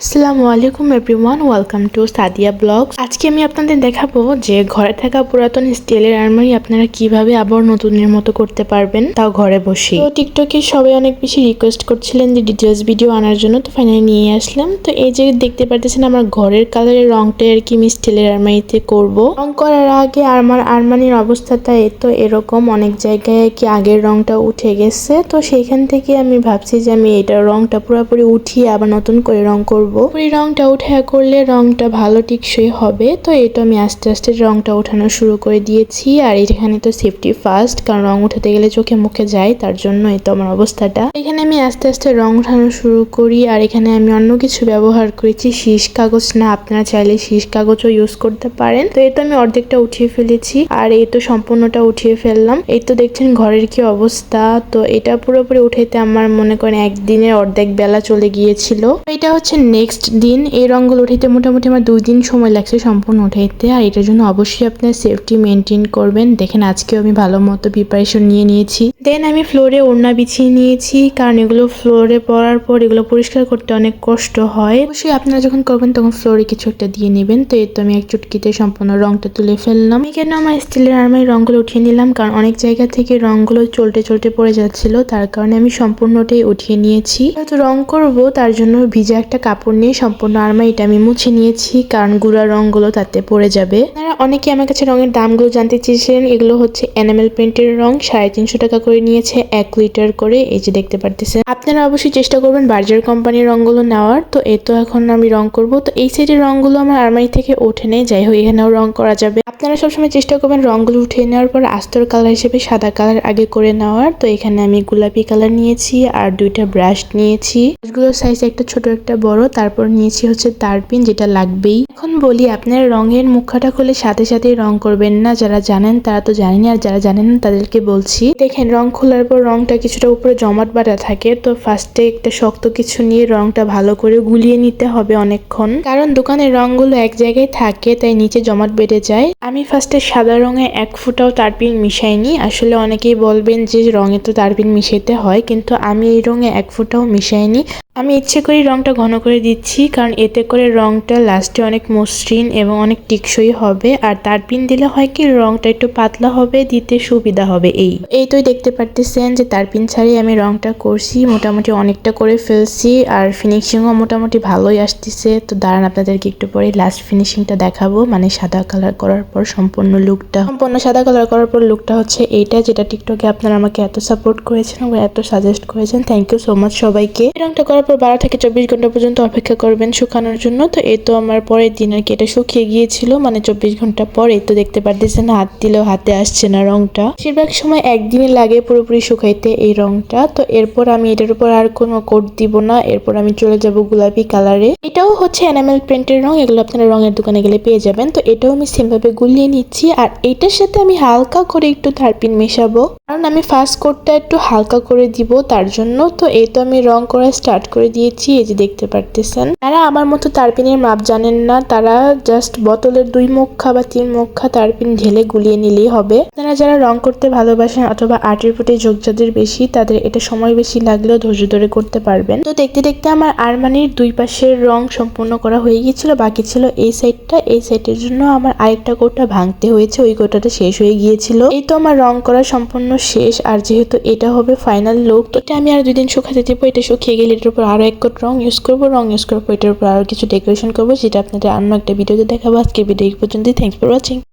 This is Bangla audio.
আসসালামু আলাইকুম everyone, welcome to Sadia blogs. আজকে আমি আপনাদের দেখাবো যে ঘরে থাকা পুরাতন স্টিলের আলমারি আপনারা কীভাবে আবার নতুনের মতো করতে পারবেন, তাও ঘরে বসে তো টিকটকে সবাই অনেক বেশি রিকোয়েস্ট করছিলেন যে ডিটেলস ভিডিও আনার জন্য, তো ফাইনালি নিয়ে আসলাম। তো এই যে দেখতে পারতেছেন আমার ঘরের কালারের রংটা আর কি আমি স্টিলের আলমারিতে করব। রং করার আগে আমার আলমারির অবস্থাটা এই তো এরকম, অনেক জায়গায় কি আগের রংটা উঠে গেছে। তো সেইখান থেকে আমি ভাবছি যে আমি এটা রংটা পুরোপুরি উঠিয়ে আবার নতুন করে রং করব। পুরি রংটা উঠে করলে রংটা ভালো টিকসই হবে। তো এটা আমি আস্তে আস্তে রংটা ওঠানো শুরু করে দিয়েছি। আর এখানে তো সেফটি ফার্স্ট কারণ রং উঠাতে গেলে চোখে মুখে যায়, তার জন্য এই তো আমার অবস্থাটা। এখানে আমি আস্তে আস্তে রং উঠানো শুরু করি। আর এখানে আমি অন্য কিছু ব্যবহার করেছি, শীষ কাগজ না, আপনারা চাইলে শীষ কাগজও ইউজ করতে পারেন। তো এই তো আমি অর্ধেকটা উঠিয়ে ফেলেছি, আর এই তো সম্পূর্ণটা উঠিয়ে ফেললাম। এই তো দেখছেন ঘরের কি অবস্থা। তো এটা পুরোপুরি উঠাইতে আমার মনে করেন একদিনের অর্ধেক বেলা চলে গিয়েছিল। এটা হচ্ছে নেক্সট দিন এই রঙগুলো উঠাইতে মোটামুটি আমার দুই দিন সময় লাগছে সম্পূর্ণ উঠাইতে। আর এটার জন্য অবশ্যই আপনার সেফটি মেনটেন করবেন। দেখেন আজকেও আমি ভালো মতো প্রিপারেশন নিয়ে নিয়েছি। দেন আমি ফ্লোরে ওড়না বিছিয়ে নিয়েছি, কারণ এগুলো ফ্লোরে পড়ার পর এগুলো পরিষ্কার করতে অনেক কষ্ট হয়। অবশ্যই আপনারা যখন করবেন তখন ফ্লোরে কিছু একটা দিয়ে নেবেন। তো এই তো আমি এক চুটকিতে সম্পূর্ণ রংটা তুলে ফেললাম। এখানে আমার স্টিলের আর্মারি রঙগুলো উঠিয়ে নিলাম? কারণ অনেক জায়গা থেকে রঙগুলো চলতে চলতে পড়ে যাচ্ছিল। তার কারণে আমি সম্পূর্ণটাই উঠিয়ে নিয়েছি। যেহেতু রং করব, তার জন্য ভিজা একটা কাপড় নিয়ে সম্পূর্ণ আলমারিটা আমি মুছে নিয়েছি, কারণ গুঁড়া রঙগুলো তাতে পড়ে যাবে। আপনারা অনেকে আমার কাছে রঙের দামগুলো জানতে চেয়েছিলেন। এগুলো হচ্ছে এনামেল পেন্টের রং, সাড়ে তিনশো টাকা করে নিয়েছে, এক লিটার করে, এই যে দেখতে পারতেছেন। আপনারা অবশ্যই চেষ্টা করবেন বার্জার কোম্পানির রঙগুলো নেওয়ার। তো এ তো এখন আমি রং করব। তো এই সাইডের রঙগুলো আমার আলমারি থেকে ওঠে নেই, যাই হোক, এখানেও রং করা যাবে। আপনারা সবসময় চেষ্টা করবেন রঙগুলো উঠিয়ে নেওয়ার পর আস্তর কালার হিসেবে সাদা কালার আগে করে নেওয়ার। তো এখানে আমি গোলাপি কালার নিয়েছি আর দুইটা ব্রাশ নিয়েছি। ব্রাশগুলোর সাইজ একটা ছোট, একটা বড় তারপর নিয়েছি হচ্ছে তারপিন, যেটা লাগবেই। এখন বলি, আপনার রঙের মুখাটা খুলে সাথে সাথে রং করবেন না। যারা জানেন তারা তো জানেনি, আর যারা জানেন তাদেরকে বলছি। দেখেন, রং খোলার পর রংটা কিছুটা উপরে জমাট বাটা থাকে, তো ফার্স্টে একটা শক্ত কিছু নিয়ে রংটা ভালো করে গুলিয়ে নিতে হবে অনেকক্ষণ। কারণ দোকানের রংগুলো এক জায়গায় থাকে, তাই নিচে জমাট বেড়ে যায়। আমি ফার্স্টে সাদা রঙে এক ফুটাও তারপিন মিশাইনি। আসলে অনেকেই বলবেন যে রঙে তো তারপিন মিশাইতে হয়, কিন্তু আমি এই রঙে এক ফুটাও মিশাইনি। আমি ইচ্ছে করেই রংটা ঘন করে দিচ্ছি, কারণ এতে করে রংটা লাস্টে অনেক মসৃণ এবং অনেক টিকসই হবে। আর তার পিন দিলে হয় কি, রংটা একটু পাতলা হবে, দিতে সুবিধা হবে এই। এই তোই দেখতে পারতেছেন যে তার পিন ছাড়িয়ে আমি রংটা করছি, মোটামুটি অনেকটা করে ফেলছি, আর ফিনিশিংও মোটামুটি ভালোই আসতেছে। তো দাঁড়ান, আপনাদেরকে একটু পরে লাস্ট ফিনিশিংটা দেখাবো। মানে সাদা কালার করার পর সম্পূর্ণ লুকটা সম্পূর্ণ সাদা কালার করার পর লুকটা হচ্ছে এইটা, যেটা টিকটকে আপনারা আমাকে এত সাপোর্ট করেছেন এবং এত সাজেস্ট করেছেন। থ্যাংক ইউ সো মাচ সবাইকে। রংটা করার পর বারো থেকে চব্বিশ ঘণ্টা পর্যন্ত অপেক্ষা করবেন শুকানোর জন্য। তো এই তো আমার পরের দিন আর কি। এটা শুকিয়ে গিয়েছিল মানে চব্বিশ ঘণ্টা পরে। তো দেখতে পারতেছেন, হাত দিলেও হাতে আসছে না রংটা। বেশিরভাগ সময় একদিনে লাগে পুরোপুরি শুকাইতে এই রংটা। তো এরপর আমি এটার উপর আর কোনো কোট দিব না। এরপর আমি চলে যাব গোলাপি কালারে। এটাও হচ্ছে এনামেল প্রিন্টের রং। এগুলো আপনারা রঙের দোকানে গেলে পেয়ে যাবেন। তো এটাও আমি সেমভাবে গুলিয়ে নিচ্ছি। আর এটার সাথে আমি হালকা করে একটু থারপিন মেশাবো। কারণ আমি ফার্স্ট কোটটা একটু হালকা করে দিব তার জন্য। তো এই তো আমি রং করা স্টার্ট করে দিয়েছি, এই যে দেখতে পারতেছেন। যারা আমার মতো তারপিনের মাপ জানেন না, তারা জাস্ট বোতলের দুই মুখা বা তিন মুখা তারপিন ঢেলে গুলিয়ে নিলেই হবে। আপনারা যারা রং করতে ভালোবাসেন অথবা আর্টের প্রতি যোগ যাদের বেশি, তাদের এটা সময় বেশি লাগলেও ধৈর্য ধরে করতে পারবেন। তো দেখতে দেখতে আমার আরমানির দুই পাশের রং সম্পূর্ণ করা হয়ে গিয়েছিল, বাকি ছিল এই সাইডটা। এই সাইডের জন্য আমার আরেকটা কোটা ভাঙতে হয়েছে, ওই কোটাটা শেষ হয়ে গিয়েছিল। এই তো আমার রং করা সম্পূর্ণ শেষ, আর যেহেতু এটা হবে ফাইনাল লুক তো এটা আমি আর দুই দিন শুকাতে দেবো, এটা শুকিয়ে গেলে এটার উপর আরও এক কোট রং ইউজ করব, রং ইউজ করব এটার উপর আরও কিছু ডেকোরেশন করব যেটা আপনাদের অন্য একটা ভিডিওতে দেখাবো। আজকের ভিডিও এই পর্যন্তই থ্যাংকস ফর ওয়াচিং